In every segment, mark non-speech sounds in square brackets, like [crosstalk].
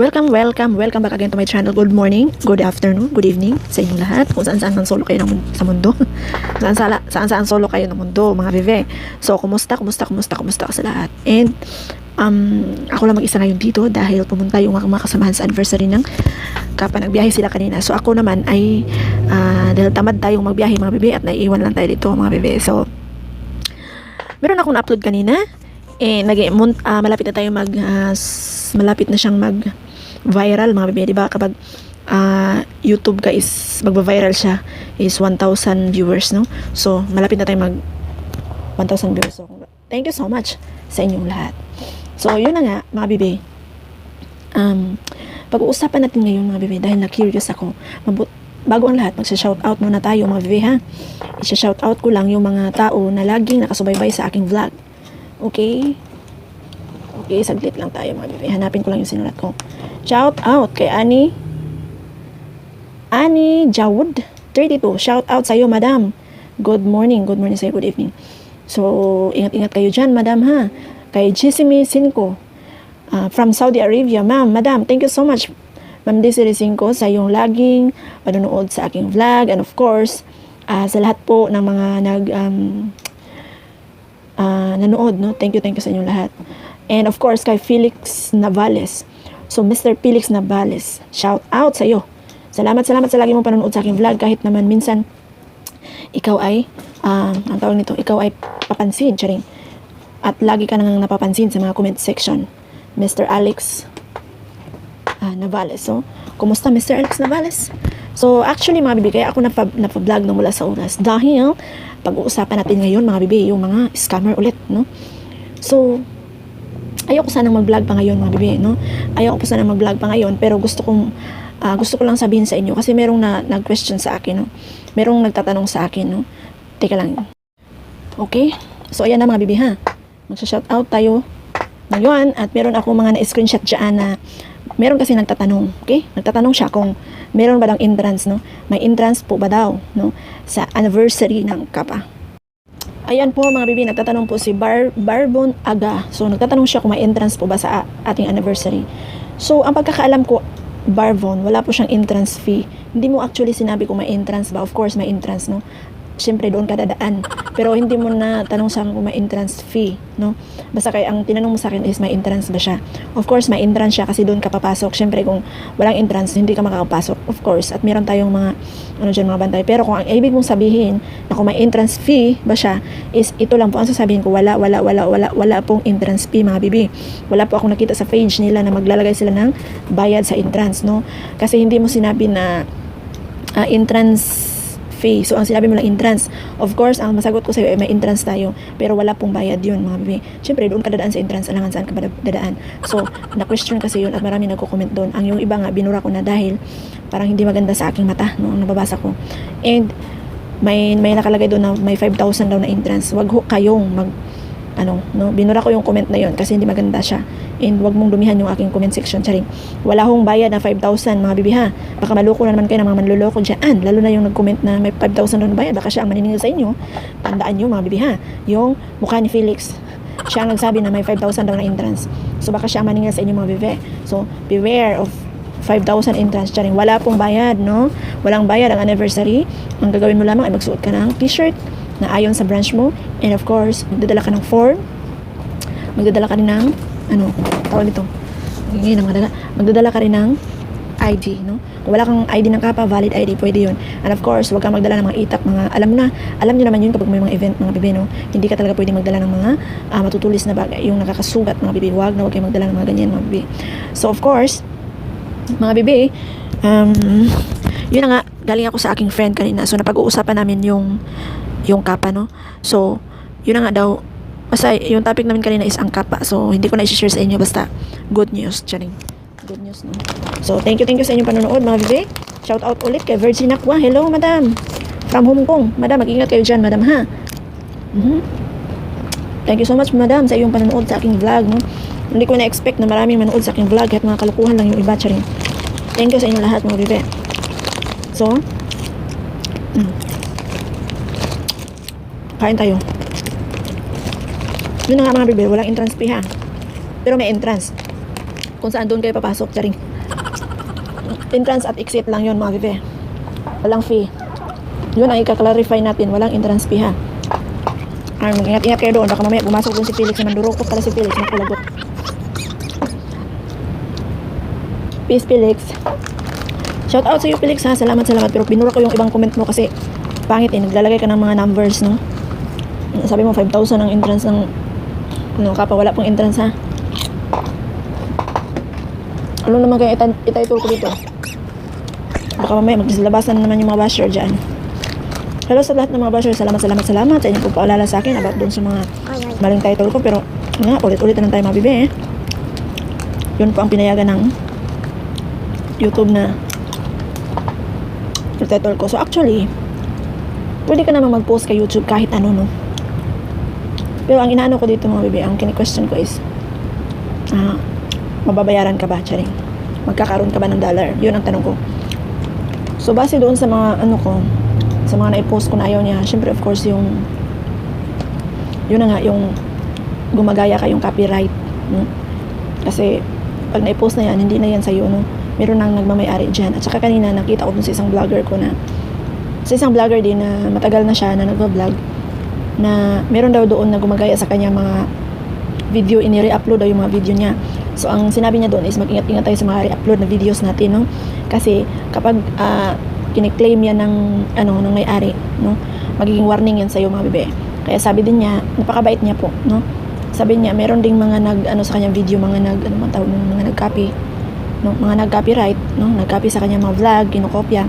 Welcome, welcome, welcome back again to my channel. Good morning, good afternoon, good evening sa inyong lahat. Kung saan saan man solo kayo ng, sa mundo. [laughs] saan, saan, saan saan solo kayo ng mundo, mga bebe. So, kumusta, kumusta, kumusta, kumusta ka sa lahat. And, um, ako lang mag-isa ngayon dito dahil pumunta yung mga kasamahan sa anniversary ng kapag nagbiyahe sila kanina. So, ako naman ay, ah, dahil tamad tayong magbiyahe mga bebe at naiiwan lang tayo dito mga bebe. So, meron akong na-upload kanina. Eh, nag ah, malapit na tayo mag, s- malapit na siyang mag viral mga bebe, di ba? Kapag ah, YouTube guys, magba-viral siya is 1,000 viewers, no? So, malapit na tayo mag 1,000 viewers. So, thank you so much sa inyong lahat. So, yun na nga, mga bebe. Um, pag-uusapan natin ngayon, mga bebe, dahil na-curious ako. Mabut bago ang lahat, magsha-shoutout muna tayo, mga bebe, ha? Isha-shoutout ko lang yung mga tao na laging nakasubaybay sa aking vlog. Okay? Okay, saglit lang tayo, mga bebe. Hanapin ko lang yung sinulat ko. Shout out kay Ani Ani Jawud 32. Shout out sa iyo, madam. Good morning, good morning sa iyo, good evening. So, ingat-ingat kayo dyan, madam, ha? Kay Jisimi Cinco ah, from Saudi Arabia. Ma'am, madam, thank you so much. Ma'am Desiree Cinco sa iyong laging panonood sa aking vlog. And of course, ah, sa lahat po ng mga nag um, ah, nanood, no? Thank you, thank you sa inyong lahat. And of course, kay Felix Navales. So, Mr. Felix Navales, shout out sa iyo. Salamat, salamat sa lagi mong panonood sa aking vlog kahit naman minsan ikaw ay, ah, ang tawag nito, ikaw ay papansin, charing. At lagi ka nang napapansin sa mga comment section. Mr. Alex ah, Navales. So, kumusta Mr. Alex Navales? So, actually mga bibi, ako napa, napa-vlog na mula sa oras dahil pag-uusapan natin ngayon mga bibi, yung mga scammer ulit, no? So, ayoko sanang mag-vlog pa ngayon mga bibi, no? Ayoko po sanang mag-vlog pa ngayon, pero gusto kong ah, gusto ko lang sabihin sa inyo kasi merong na, nag-question sa akin, no? Merong nagtatanong sa akin, no? Teka lang. Okay? So, ayan na mga bibi, ha? Magsha-shout out tayo ngayon at meron ako mga na-screenshot dyan na meron kasi nagtatanong, okay? Nagtatanong siya kung meron ba daw entrance, no? May entrance po ba daw, no? Sa anniversary ng Kapa. Ayan po mga bibi, nagtatanong po si Bar Barbon Aga. So nagtatanong siya kung may entrance po ba sa ating anniversary. So ang pagkakaalam ko, Barbon, wala po siyang entrance fee. Hindi mo actually sinabi kung may entrance ba. Of course, may entrance, no? Siyempre, doon ka dadaan. Pero hindi mo na tanong sa kung may entrance fee, no? Basta kaya ang tinanong mo sa akin is may entrance ba siya. Of course, may entrance siya kasi doon ka papasok. Siyempre, kung walang entrance, hindi ka makakapasok. Of course. At meron tayong mga, ano dyan, mga bantay. Pero kung ang ibig mong sabihin na kung may entrance fee ba siya, is ito lang po ang sasabihin ko, wala, wala, wala, wala, wala pong entrance fee, mga bibi. Wala po akong nakita sa page nila na maglalagay sila ng bayad sa entrance, no? Kasi hindi mo sinabi na ah, entrance fee. So, ang sinabi mo lang entrance. Of course, ang masagot ko sa iyo ay may entrance tayo. Pero wala pong bayad yun, mga bibi. Siyempre, doon ka dadaan sa entrance. Alangan saan ka ba dadaan. So, [laughs] na-question kasi yun at marami nagko-comment doon. Ang yung iba nga, binura ko na dahil parang hindi maganda sa aking mata, no, ang nababasa ko. And, may may nakalagay doon na may 5,000 daw na entrance. Wag ho kayong mag ano, no, binura ko yung comment na yon kasi hindi maganda siya. And wag mong dumihan yung aking comment section, charing. Wala hong bayad na 5,000 mga bibi ha. Baka maloko na naman kayo ng mga manloloko diyan. Lalo na yung nag-comment na may 5,000 doon bayad, baka siya ang maniningil sa inyo. Tandaan niyo mga bibi ha. Yung mukha ni Felix, siya ang nagsabi na may 5,000 daw na entrance. So baka siya ang maningil sa inyo mga bibi. So beware of 5,000 entrance charing. Wala pong bayad, no? Walang bayad ang anniversary. Ang gagawin mo lamang ay magsuot ka ng t-shirt na ayon sa branch mo. And of course, magdadala ka ng form. Magdadala ka rin ng, ano, tawag nito. Ngayon, mga daga. Magdadala ka rin ng ID, no? Kung wala kang ID ng kapa, valid ID, pwede yun. And of course, huwag kang magdala ng mga itak, mga, alam na, alam niyo naman yun kapag may mga event, mga bibi, no? Hindi ka talaga pwede magdala ng mga ah, matutulis na bagay, yung nakakasugat, mga bibi. Huwag na huwag kayong magdala ng mga ganyan, mga bibi. So, of course, mga bibi, um, yun na nga, galing ako sa aking friend kanina. So, napag-uusapan namin yung, yung kapa, no? So, yun na nga daw, basta yung topic namin kanina is ang kapa. So, hindi ko na i-share sa inyo, basta good news, charing. Good news, no? So, thank you, thank you sa inyong panonood, mga bibi. Shout out ulit kay Virgin Aqua. Hello, madam. From Hong Kong. Madam, mag-ingat kayo dyan, madam, ha? Mhm. Thank you so much, madam, sa iyong panonood sa aking vlog, no? Hindi ko na-expect na maraming manood sa aking vlog at mga kalukuhan lang yung iba, charing. Thank you sa inyo lahat, mga bibi. So, mm. Kain tayo. Yun na nga mga bibi, walang entrance fee ha. Pero may entrance. Kung saan doon kayo papasok, charing. entrance at exit lang yun mga bebe. Walang fee. Yun ang ika-clarify natin. Walang entrance fee ha. Ay, mag-ingat-ingat kayo doon. Baka mamaya pumasok doon si Felix na mandurukot pala si Felix. Nakulagot. Peace, Felix. Shout out sa iyo, Felix ha. Salamat, salamat. Pero binura ko yung ibang comment mo kasi pangit eh. Naglalagay ka ng mga numbers, no? Sabi mo, 5,000 ang entrance ng ano, kapa. Wala pong entrance ha. Ano naman kaya ita- ititle ko dito? Baka mamaya maglabasan na naman yung mga basher dyan. Hello sa lahat ng mga basher. Salamat, salamat, salamat sa inyong pagpaalala sa akin about dun sa mga maling title ko. Pero nga, ulit-ulit na lang tayo mabibi eh. Yun po ang pinayagan ng YouTube na title ko. So actually, pwede ka naman mag-post kay YouTube kahit ano, no? Pero ang inaano ko dito mga bibi, ang kini-question ko is, ah, mababayaran ka ba, Charing? Magkakaroon ka ba ng dollar? Yun ang tanong ko. So, base doon sa mga, ano ko, sa mga na-post ko na ayaw niya, syempre, of course, yung, yun na nga, yung gumagaya kayong copyright, no? Kasi, pag na-post na yan, hindi na yan sa'yo, no? Meron nang nagmamayari dyan. At saka kanina, nakita ko dun sa isang vlogger ko na, sa isang vlogger din na matagal na siya na nagva-vlog, na meron daw doon na gumagaya sa kanya mga video, ini-re-upload daw yung mga video niya. So, ang sinabi niya doon is mag-ingat-ingat tayo sa mga re-upload na videos natin, no? Kasi, kapag ah, kiniklaim yan ng, ano, ng may-ari, no? Magiging warning yan sa'yo, mga bebe. Kaya sabi din niya, napakabait niya po, no? Sabi niya, meron ding mga nag, ano sa kanyang video, mga nag, ano man tawag, mga nag-copy, no? Mga nag-copyright, no? Nag-copy sa kanyang mga vlog, kinokopya.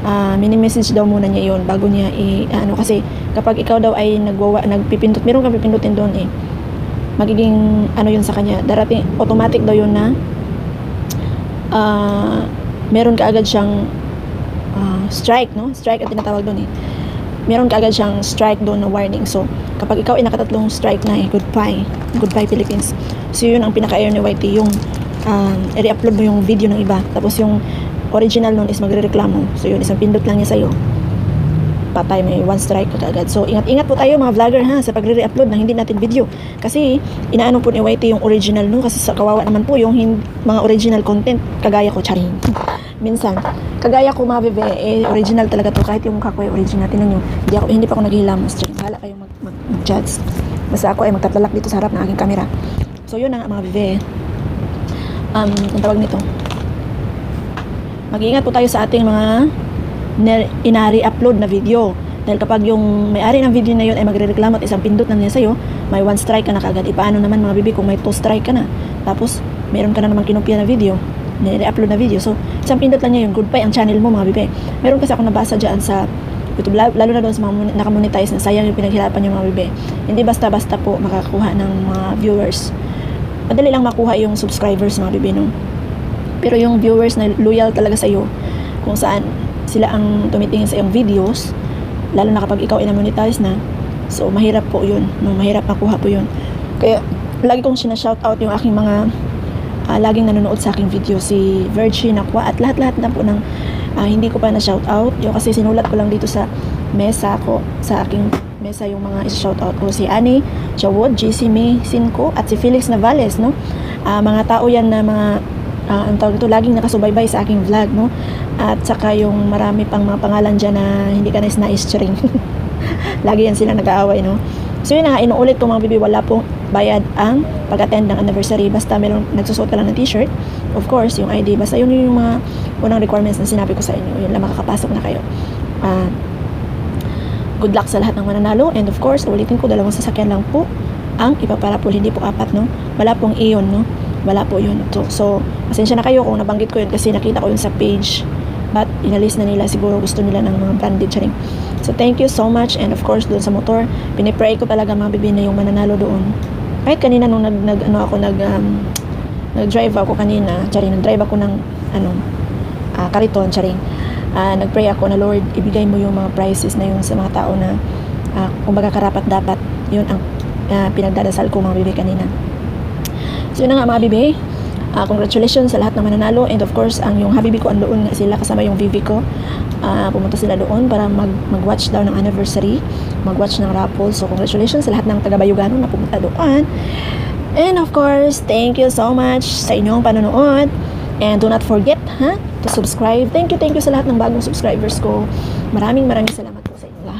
Ah, mini-message daw muna niya yon bago niya i ano kasi kapag ikaw daw ay nagwawa nagpipindot meron kang pipindutin doon eh. Magiging ano yun sa kanya darating automatic daw yun na ah meron ka agad siyang ah, strike no? Strike at tinatawag doon eh. Meron ka agad siyang strike doon na warning. So kapag ikaw ay nakatatlong strike na eh goodbye. Goodbye Philippines. So yun ang pinaka-air ni YT yung um, i-upload mo yung video ng iba. Tapos yung original nun is magre-reklamo so yun isang pindot lang niya sa'yo patay may one strike ka agad. So, ingat-ingat po tayo mga vlogger ha sa pagre-upload ng hindi natin video. Kasi, inaano po ni YT yung original no kasi sa kawawa naman po yung hin- mga original content kagaya ko, charing. Minsan, kagaya ko mga bebe, eh, original talaga to kahit yung mukha ko ay original. Tinan nyo, hindi, ako, hindi pa ako naghihilamos. Charing, bahala kayong mag, mag, mag-judge. Basta ako ay magtatlalak dito sa harap ng aking camera. So, yun na nga mga bebe. Um, ang tawag nito. Mag-iingat po tayo sa ating mga na- inari-upload na video. Dahil kapag yung may-ari ng video na yun ay magre-reklamo at isang pindot na niya sa'yo, may one strike ka na kagad. Ipaano naman mga bibi kung may two strike ka na. Tapos, meron ka na naman kinopya na video, nire-upload na video. So, isang pindot lang niya yun. Goodbye ang channel mo mga bibi. Meron kasi ako nabasa dyan sa YouTube, lalo, na doon sa mga mon- nakamonetize na sayang yung pinaghirapan yung mga bibi. Hindi basta-basta po makakuha ng mga viewers. Madali lang makuha yung subscribers mga bibi, no? Pero yung viewers na loyal talaga sa iyo, kung saan sila ang tumitingin sa iyong videos, lalo na kapag ikaw ay na-monetize na, so mahirap po yun, no? mahirap makuha po yun. Kaya lagi kong sinashout out yung aking mga ah, laging nanonood sa aking video, si Virgin Aqua at lahat-lahat na po ng ah, hindi ko pa na-shout out, yung kasi sinulat ko lang dito sa mesa ko, sa aking mesa yung mga shout out ko, si Annie Chawod, JC May Sinco, at si Felix Navales, no? Ah, mga tao yan na mga ah, ang tawag ito, laging nakasubaybay sa aking vlog, no? At saka yung marami pang mga pangalan dyan na hindi ka nais-nais charing. [laughs] Lagi yan sila nag-aaway, no? So yun na inuulit ko mga bibi, wala pong bayad ang pag-attend ng anniversary. Basta meron nagsusuot ka lang ng t-shirt, of course, yung ID. Basta yun yung mga unang requirements na sinabi ko sa inyo. Yun lang makakapasok na kayo. Ah, good luck sa lahat ng mananalo. And of course, ulitin ko, dalawang sasakyan lang po ang ipaparapol. Hindi po apat, no? Wala pong iyon, no? Wala po yun. So, so pasensya na kayo kung nabanggit ko yun kasi nakita ko yun sa page. But, inalis na nila. Siguro gusto nila ng mga branded charing. So, thank you so much. And of course, doon sa motor, pinipray ko talaga mga bibi na yung mananalo doon. Kahit kanina nung nag, nag ano ako, nag, um, nag-drive ako kanina, charing, nag-drive ako ng, ano, ah, kariton, charing. Ah, nag-pray ako na Lord, ibigay mo yung mga prizes na yun sa mga tao na ah, kumbaga karapat dapat. Yun ang ah, pinagdadasal ko mga bibi kanina. So yun nga mga bibi. Ah, congratulations sa lahat ng mananalo and of course ang yung habibi ko andoon nga sila kasama yung Vivi ko. Ah, pumunta sila doon para mag mag-watch daw ng anniversary, mag-watch ng raffle. So congratulations sa lahat ng taga-Bayugano na pumunta doon. And of course, thank you so much sa inyong panonood. And do not forget, ha, to subscribe. Thank you, thank you sa lahat ng bagong subscribers ko. Maraming maraming salamat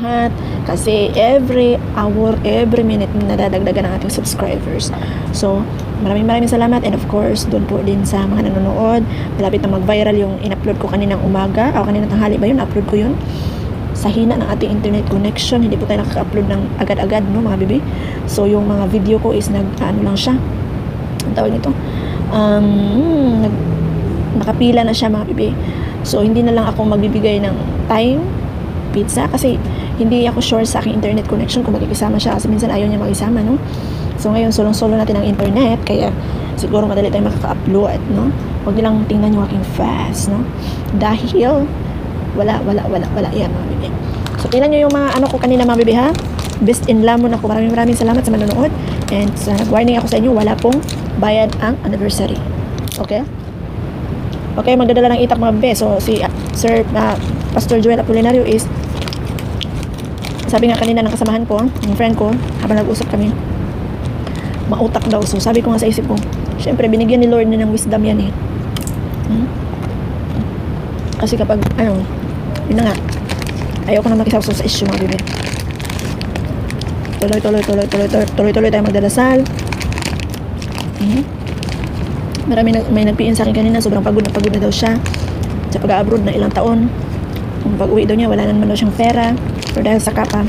lahat. Kasi every hour, every minute, nadadagdagan ang ating subscribers. So, maraming maraming salamat. And of course, doon po din sa mga nanonood. Malapit na mag-viral yung in-upload ko kaninang umaga. O kaninang tanghali ba yun? Upload ko yun sa hina ng ating internet connection, hindi po tayo nakaka-upload ng agad-agad, no, mga bebe. So, yung mga video ko is nag, ano lang siya, ang tawag nito, um, nag, nakapila na siya, mga bebe. So, hindi na lang ako magbibigay ng time, pizza, kasi hindi ako sure sa aking internet connection kung magkikisama siya, kasi minsan ayaw niya makisama, no. So, ngayon, solong-solo natin ang internet, kaya siguro madali tayong makaka-upload, no. Huwag nilang tingnan yung aking fast, no. Dahil, wala, wala, wala, wala. Yan, mga bibi. So, tingnan nyo yung mga ano ko kanina, mga bibi, ha? Best in lamon ako. Maraming maraming salamat sa manonood. And sa nag-warning ako sa inyo, wala pong bayad ang anniversary. Okay? Okay, magdadala ng itak mga bibi. So, si uh, Sir uh, Pastor Joel Apolinario is sabi nga kanina ng kasamahan ko, ng friend ko, habang nag-usap kami, mautak daw. So, sabi ko nga sa isip ko, syempre, binigyan ni Lord na ng wisdom yan eh. Hmm? Kasi kapag, ano, yun na nga, ayaw ko na makisawsaw sa issue mga bibig. Tuloy, tuloy, tuloy, tuloy, tuloy, tuloy, tuloy tayo magdadasal. Mhm. Marami nag, may nagpiin sa akin kanina, sobrang pagod na pagod na daw siya. Sa pag-abroad na ilang taon. Kung pag uwi daw niya, wala na naman daw siyang pera. Pero dahil sa kapa,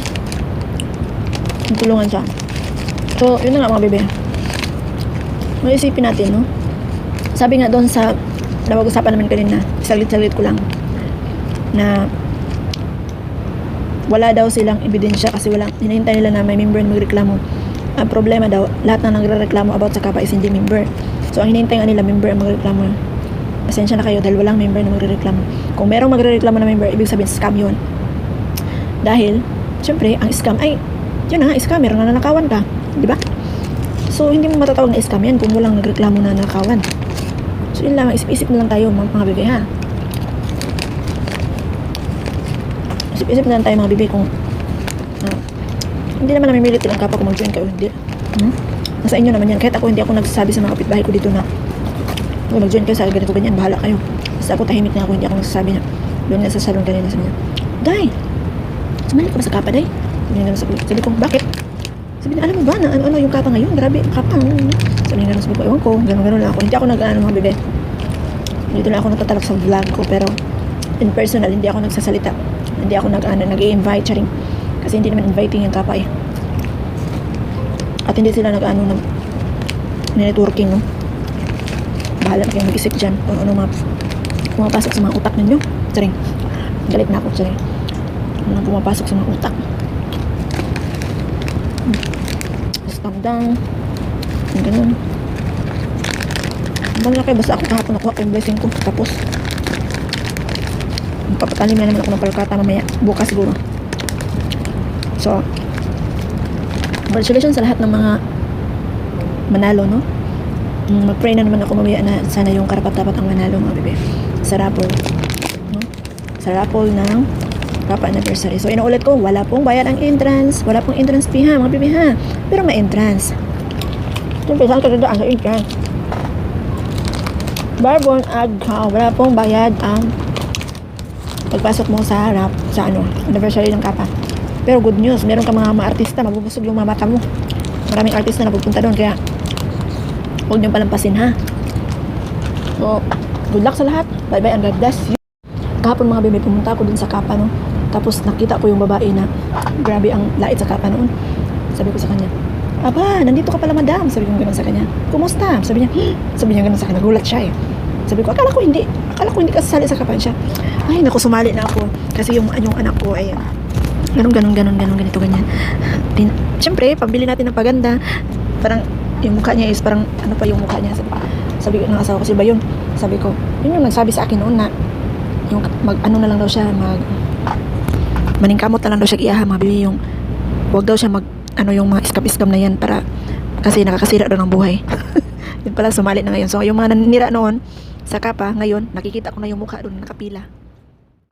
tulungan siya. So, yun na nga mga bebe. Maisipin natin, no? Sabi nga doon sa napag-usapan naman kanina, saglit-saglit ko lang, na wala daw silang ebidensya kasi walang, hinihintay nila na may member na magreklamo. Ang problema daw, lahat na nagre-reklamo about sa kapa is hindi member. So, ang hinihintay nga nila, member ang magreklamo. Pasensya na kayo dahil walang member na magre-reklamo. Kung merong magre-reklamo na member, ibig sabihin scam yun. Dahil, syempre, ang scam ay, yun na nga, scammer, nananakawan ka. Di ba? So, hindi mo matatawag na scam yan kung walang nagreklamo na nanakawan. So, yun lang, isip-isip na lang tayo mga, mga bibig ha. Isip-isip na lang tayo mga bibig kung ah, hindi naman namin milit ang kapwa kung mag-join kayo, hindi. Hmm? Nasa inyo naman yan. Kahit ako, hindi ako nagsasabi sa mga kapitbahay ko dito na kung mag-join kayo sa ganito ganyan, bahala kayo. Basta ako tahimik na ako, hindi ako nagsasabi na doon nga sa salon kanina sa niya. Day! Sumali ka ba sa kapa, Day? Sabi niya ganun sabi, sabi ko, bakit? Sabi niya, alam mo ba na ano, ano yung kapa ngayon? Grabe, kapa. Ano, ano. Sabi niya sabi ko, ewan ko, ganun-ganun lang ako. Hindi ako nag-ano mga bebe. Dito lang ako nagtatalak sa vlog ko, pero in personal, hindi ako nagsasalita. Hindi ako nag-ano, nag-i-invite, charing. Kasi hindi naman inviting yung kapa eh. At hindi sila nag-ano, nag networking, no? Bahala na kayong mag-isip dyan kung ano mga pumapasok sa mga utak ninyo. Charing. Galit na ako, charing. Ano ang pumapasok sa mga utak. Calm down. Yung ganun. Bang na kayo, basta ako kahapon nakuha ko yung blessing ko. Tapos, magpapatalim na naman ako ng palkata mamaya. Bukas siguro. So, congratulations sa lahat ng mga manalo, no? Mm, Mag-pray na naman ako mamaya na sana yung karapat-dapat ang manalo, mga bebe. Sa raffle. No? Sa raffle ng Papa Anniversary. So, inuulit ko, wala pong bayad ang entrance. Wala pong entrance fee ha, mga bebe ha. Pero may entrance. Siyempre, saan ka dadaan sa entrance? Barbon Agha, wala pong bayad ang pagpasok mo sa rap, sa ano, anniversary ng Kapa. Pero good news, meron ka mga mga artista, mabubusog yung mga mata mo. Maraming artista na pupunta doon, kaya huwag niyong palampasin ha. So, good luck sa lahat. Bye-bye and God bless you. Kahapon mga bebe, pumunta ako dun sa Kapa, no? Tapos nakita ko yung babae na grabe ang lait sa Kapa noon. Sabi ko sa kanya, Aba, nandito ka pala madam. Sabi ko gano'n sa kanya. Kumusta? Sabi niya, "Hmm." sabi niya gano'n sa akin. Nagulat siya eh. Sabi ko, akala ko hindi. Akala ko hindi ka sa kapan siya. Ay, naku, sumali na ako. Kasi yung, yung anak ko ay ganun, ganun, ganun, ganun, ganito, ganyan. Tin Siyempre, pambili natin ng paganda. Parang, yung mukha niya is parang, ano pa yung mukha niya. Sabi, ko ng asawa ko, si Bayon. Sabi ko, yun yung nagsabi sa akin noon na, yung mag, ano na lang daw siya, mag, maningkamot na lang daw siya iyaha, mga bibi, yung, wag daw siya mag, ano yung mga iskap-iskam na yan para, kasi nakakasira daw ng buhay. [laughs] yun pala, sumali na ngayon. So, yung mga nanira noon, sa kapa, ngayon, nakikita ko na yung mukha doon, nakapila.